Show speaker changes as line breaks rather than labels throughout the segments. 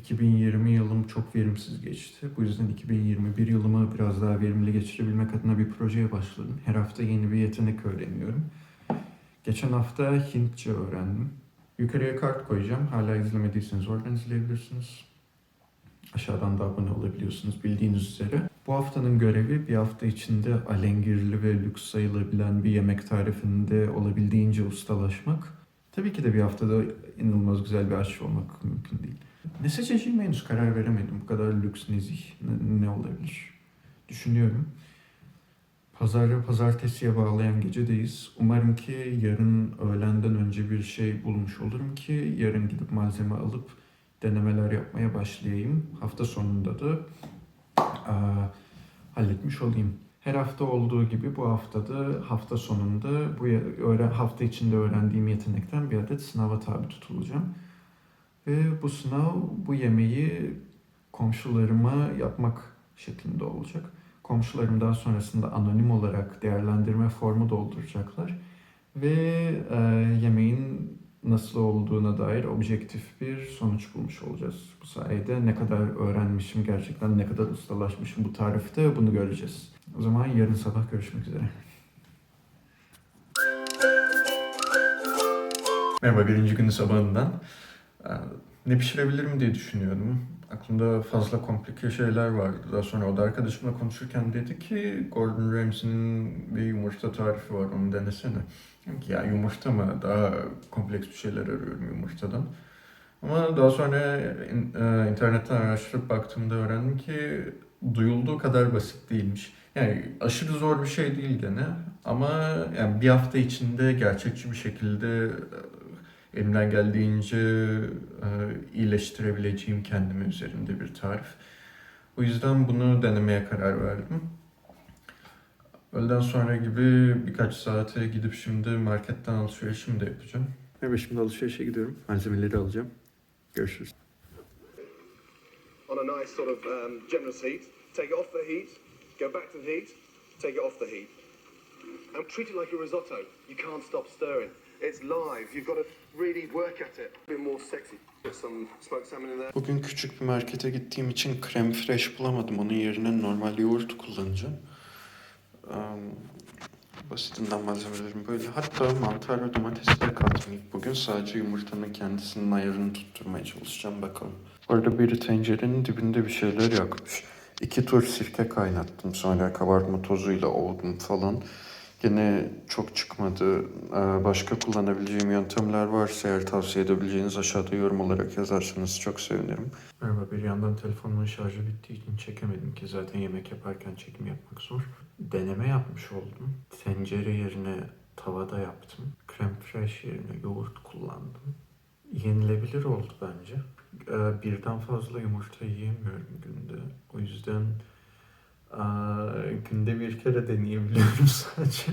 2020 yılım çok verimsiz geçti. Bu yüzden 2021 yılımı biraz daha verimli geçirebilmek adına bir projeye başladım. Her hafta yeni bir yetenek öğreniyorum. Geçen hafta Hintçe öğrendim. Yukarıya kart koyacağım. Hala izlemediyseniz oradan izleyebilirsiniz. Aşağıdan da abone olabiliyorsunuz bildiğiniz üzere. Bu haftanın görevi bir hafta içinde alengirli ve lüks sayılabilen bir yemek tarifinde olabildiğince ustalaşmak. Tabii ki de bir haftada inanılmaz güzel bir aşçı olmak mümkün değil. Ne seçeceğime henüz karar veremedim. Bu kadar lüks nezih ne, ne olabilir? Düşünüyorum. Pazarı pazartesiye bağlayan gecedeyiz. Umarım ki yarın öğlenden önce bir şey bulmuş olurum ki yarın gidip malzeme alıp denemeler yapmaya başlayayım. Hafta sonunda da aa, halletmiş olayım. Her hafta olduğu gibi bu haftada hafta sonunda bu hafta içinde öğrendiğim yetenekten bir adet sınava tabi tutulacağım. Ve bu sınav bu yemeği komşularıma yapmak şeklinde olacak. Komşularım daha sonrasında anonim olarak değerlendirme formu dolduracaklar. Ve e, yemeğin nasıl olduğuna dair objektif bir sonuç bulmuş olacağız. Bu sayede ne kadar öğrenmişim, gerçekten ne kadar ustalaşmışım bu tarifte bunu göreceğiz. O zaman yarın sabah görüşmek üzere. Merhaba, birinci günü sabahından. Ne pişirebilirim diye düşünüyordum. Aklımda fazla komplike şeyler vardı. Daha sonra o da arkadaşımla konuşurken dedi ki Gordon Ramsay'nin bir yumurta tarifi var onu denesene. Dedim ki ya yumurta mı? Daha kompleks bir şeyler arıyorum yumurtadan. Ama daha sonra e, internetten araştırıp baktığımda öğrendim ki duyulduğu kadar basit değilmiş. Yani aşırı zor bir şey değil gene ama yani bir hafta içinde gerçekçi bir şekilde elimden geldiğince e, iyileştirebileceğim kendimi üzerinde bir tarif. O yüzden bunu denemeye karar verdim. Öğleden sonra gibi birkaç saate gidip şimdi marketten alışverişimi de yapacağım. Evet şimdi alışverişe gidiyorum. Malzemeleri alacağım. Görüşürüz.
on a nice sort of um, generous heat. Take it off the heat, go back to the heat, take it off the heat. And treat it like a risotto. You can't stop stirring. It's live. You've got to
Bugün küçük bir markete gittiğim için krem fresh bulamadım. Onun yerine normal yoğurt kullanacağım. Am, basitinden malzemelerim böyle. Hatta mantar ve domatesi de katmayıp bugün sadece yumurtanın kendisinin ayarını tutturmaya çalışacağım bakalım. Orada biri tencerenin dibinde bir şeyler yakmış. İki tur sirke kaynattım. Sonra kabartma tozuyla ovdum falan. Gene çok çıkmadı. Ee, Başka kullanabileceğim yöntemler varsa eğer tavsiye edebileceğiniz aşağıda yorum olarak yazarsanız çok sevinirim. Merhaba bir yandan telefonumun şarjı bittiği için çekemedim ki zaten yemek yaparken çekim yapmak zor. Deneme yapmış oldum. Tencere yerine tavada yaptım. Krem fresh yerine yoğurt kullandım. Yenilebilir oldu bence. Ee, Birden fazla yumurta yiyemiyorum günde. O yüzden aa, günde bir kere deneyebiliyorum sadece.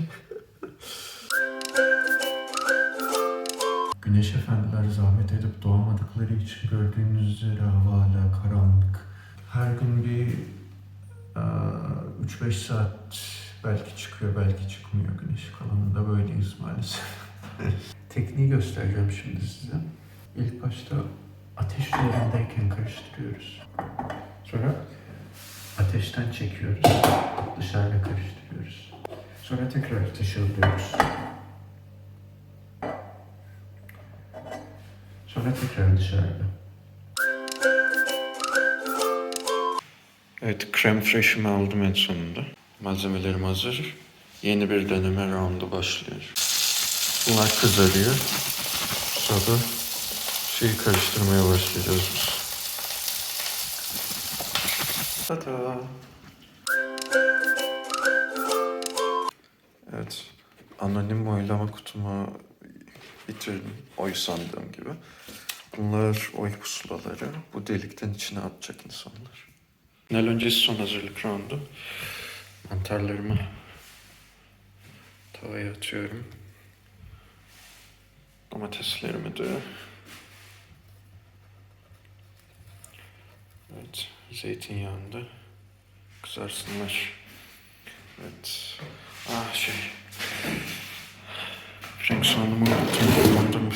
Güneş efendiler zahmet edip doğamadıkları için gördüğünüz üzere hava hala karanlık. Her gün bir aa, 3-5 saat belki çıkıyor belki çıkmıyor güneş kalanında böyleyiz maalesef. Tekniği göstereceğim şimdi size. İlk başta ateş üzerindeyken karıştırıyoruz. Sonra ateşten çekiyoruz. Dışarıda karıştırıyoruz. Sonra tekrar ateşe alıyoruz. Sonra tekrar dışarıda. Evet, krem fresh'imi aldım en sonunda. Malzemelerim hazır. Yeni bir deneme roundu başlıyor. Bunlar kızarıyor. Sonra şeyi karıştırmaya başlayacağız biz. Tada! Evet, anonim oylama kutumu bitirdim. Oy sandığım gibi. Bunlar oy pusulaları. Bu delikten içine atacak insanlar. Nel öncesi son hazırlık roundu. Mantarlarımı tavaya atıyorum. Domateslerimi de. Evet, zeytinyağında kızarsınlar. Evet. Ah şey. Frank soğanımı unuttum.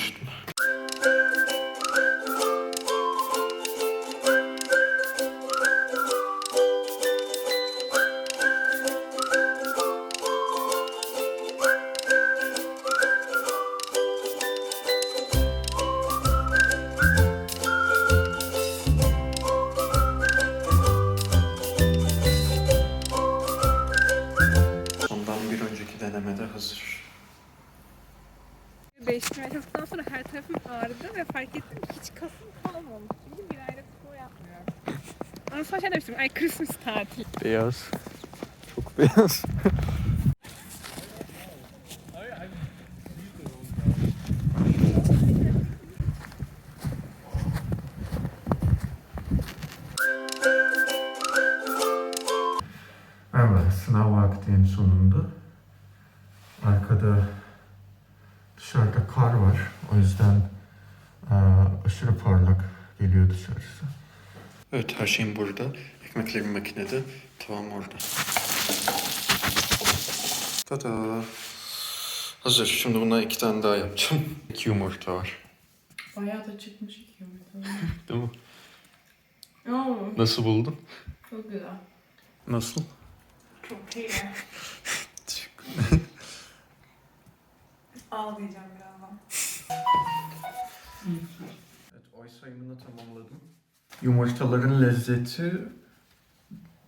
5
metreden sonra her tarafım ağrıdı ve fark ettim ki hiç kasım kalmamış. Çünkü bir ayda spor yapmıyorum. Ama sonra şey demiştim, ay Christmas tatil.
Beyaz. Çok beyaz. Merhaba, sınav vaktinin sonunda arkada dışarıda kar var. O yüzden eee, aşırı parlak geliyor dışarısı. Evet, her şeyim burada. Ekmeklerim makinede. Tamam orada. Tada. Hazır. Şimdi bundan iki tane daha yapacağım. İki yumurta var.
Bayağı da çıkmış iki yumurta.
Değil mi?
Oo,
Nasıl buldun?
çok güzel.
Nasıl?
Çok iyi. Ağlayacağım birazdan.
Evet, oy sayımını tamamladım. Yumurtaların lezzeti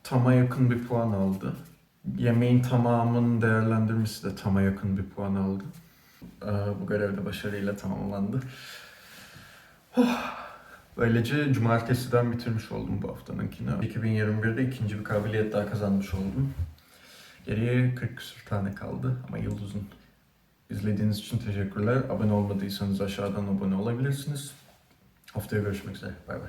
tama yakın bir puan aldı. Yemeğin tamamının değerlendirmesi de tama yakın bir puan aldı. Ee, bu görev de başarıyla tamamlandı. Oh! Böylece cumartesiden bitirmiş oldum bu haftanınkini. 2021'de ikinci bir kabiliyet daha kazanmış oldum. Geriye 40 küsur tane kaldı ama yıldızın. İzlediğiniz için teşekkürler. Abone olmadıysanız aşağıdan abone olabilirsiniz. Haftaya görüşmek üzere. Bay bay.